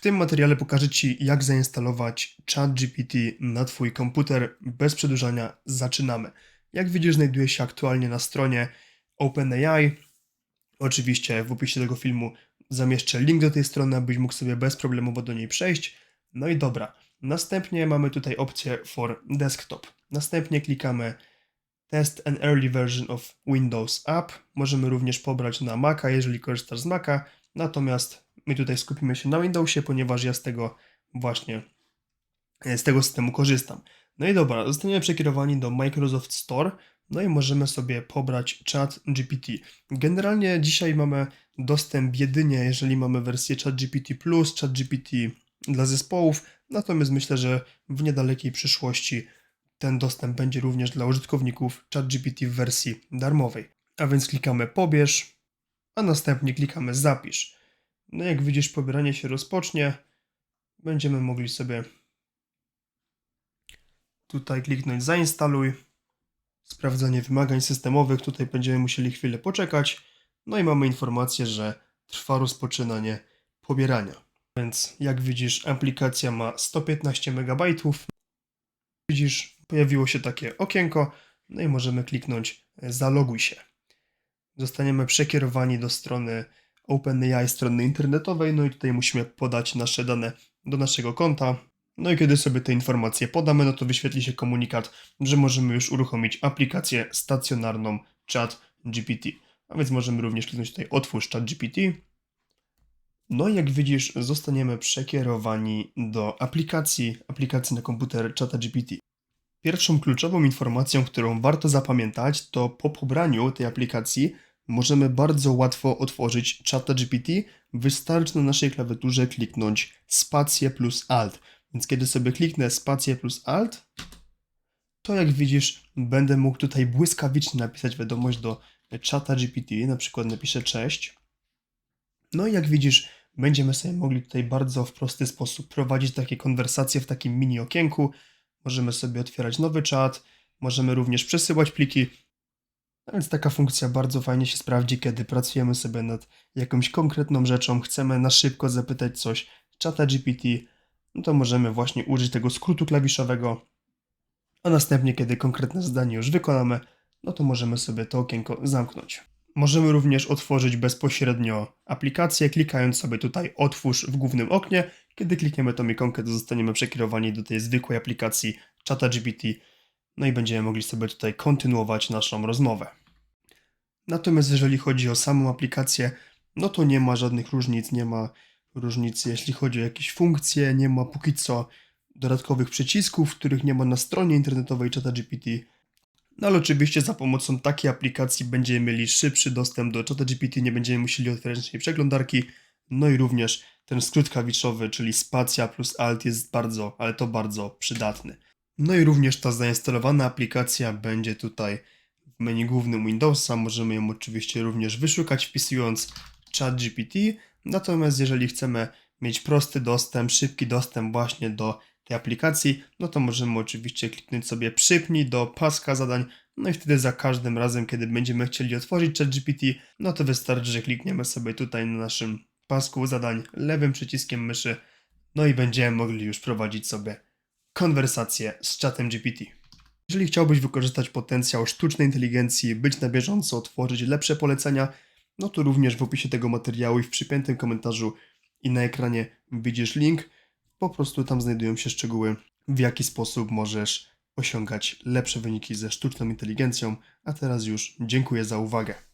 W tym materiale pokażę Ci, jak zainstalować ChatGPT na Twój komputer. Bez przedłużania zaczynamy. Jak widzisz, znajduję się aktualnie na stronie OpenAI. Oczywiście w opisie tego filmu zamieszczę link do tej strony, abyś mógł sobie bezproblemowo do niej przejść. No i dobra. Następnie mamy tutaj opcję for desktop. Następnie klikamy Test an early version of Windows App. Możemy również pobrać na Maca, jeżeli korzystasz z Maca. Natomiast my tutaj skupimy się na Windowsie, ponieważ ja z tego właśnie e, z tego systemu korzystam. No i dobra, zostaniemy przekierowani do Microsoft Store. No i możemy sobie pobrać chat GPT. Generalnie dzisiaj mamy dostęp jedynie, jeżeli mamy wersję ChatGPT Plus, ChatGPT dla zespołów, natomiast myślę, że w niedalekiej przyszłości ten dostęp będzie również dla użytkowników ChatGPT w wersji darmowej. A więc klikamy pobierz, a następnie klikamy zapisz. No jak widzisz, pobieranie się rozpocznie. Będziemy mogli sobie tutaj kliknąć zainstaluj. Sprawdzanie wymagań systemowych. Tutaj będziemy musieli chwilę poczekać. No i mamy informację, że trwa rozpoczynanie pobierania. Więc jak widzisz, aplikacja ma 115 MB. Widzisz, pojawiło się takie okienko. No i możemy kliknąć e, zaloguj się. Zostaniemy przekierowani do strony OpenAI, strony internetowej. No i tutaj musimy podać nasze dane do naszego konta. No i kiedy sobie te informacje podamy, no to wyświetli się komunikat, że możemy już uruchomić aplikację stacjonarną Chat GPT. A więc możemy również kliknąć tutaj otwórz Chat GPT. No i jak widzisz, zostaniemy przekierowani do aplikacji, aplikacji na komputer Chat GPT. Pierwszą kluczową informacją, którą warto zapamiętać, to po pobraniu tej aplikacji możemy bardzo łatwo otworzyć Chat GPT. Wystarczy na naszej klawiaturze kliknąć spację plus alt. Więc kiedy sobie kliknę spację plus alt, to jak widzisz, będę mógł tutaj błyskawicznie napisać wiadomość do czata GPT, na przykład napiszę cześć. No i jak widzisz, będziemy sobie mogli tutaj bardzo w prosty sposób prowadzić takie konwersacje w takim mini okienku. Możemy sobie otwierać nowy czat, możemy również przesyłać pliki. Więc taka funkcja bardzo fajnie się sprawdzi, kiedy pracujemy sobie nad jakąś konkretną rzeczą, chcemy na szybko zapytać coś czata GPT, no to możemy właśnie użyć tego skrótu klawiszowego, a następnie, kiedy konkretne zadanie już wykonamy, no to możemy sobie to okienko zamknąć. Możemy również otworzyć bezpośrednio aplikację, klikając sobie tutaj otwórz w głównym oknie. Kiedy klikniemy tą ikonkę, to zostaniemy przekierowani do tej zwykłej aplikacji ChatGPT, no i będziemy mogli sobie tutaj kontynuować naszą rozmowę. Natomiast jeżeli chodzi o samą aplikację, no to nie ma żadnych różnic, nie ma różnicy, jeśli chodzi o jakieś funkcje, nie ma póki co dodatkowych przycisków, których nie ma na stronie internetowej ChatGPT. No ale oczywiście za pomocą takiej aplikacji będziemy mieli szybszy dostęp do ChatGPT, nie będziemy musieli otwierać przeglądarki. No i również ten skrót klawiszowy, czyli spacja plus alt jest bardzo, ale to bardzo przydatny. No i również ta zainstalowana aplikacja będzie tutaj w menu głównym Windowsa. Możemy ją oczywiście również wyszukać wpisując ChatGPT. Natomiast jeżeli chcemy mieć prosty dostęp, szybki dostęp właśnie do tej aplikacji, no to możemy oczywiście kliknąć sobie przypnij do paska zadań, no i wtedy za każdym razem, kiedy będziemy chcieli otworzyć ChatGPT, no to wystarczy, że klikniemy sobie tutaj na naszym pasku zadań lewym przyciskiem myszy, no i będziemy mogli już prowadzić sobie konwersację z czatem GPT. Jeżeli chciałbyś wykorzystać potencjał sztucznej inteligencji, być na bieżąco, tworzyć lepsze polecenia, no to również w opisie tego materiału i w przypiętym komentarzu i na ekranie widzisz link. Po prostu tam znajdują się szczegóły, w jaki sposób możesz osiągać lepsze wyniki ze sztuczną inteligencją. A teraz już dziękuję za uwagę.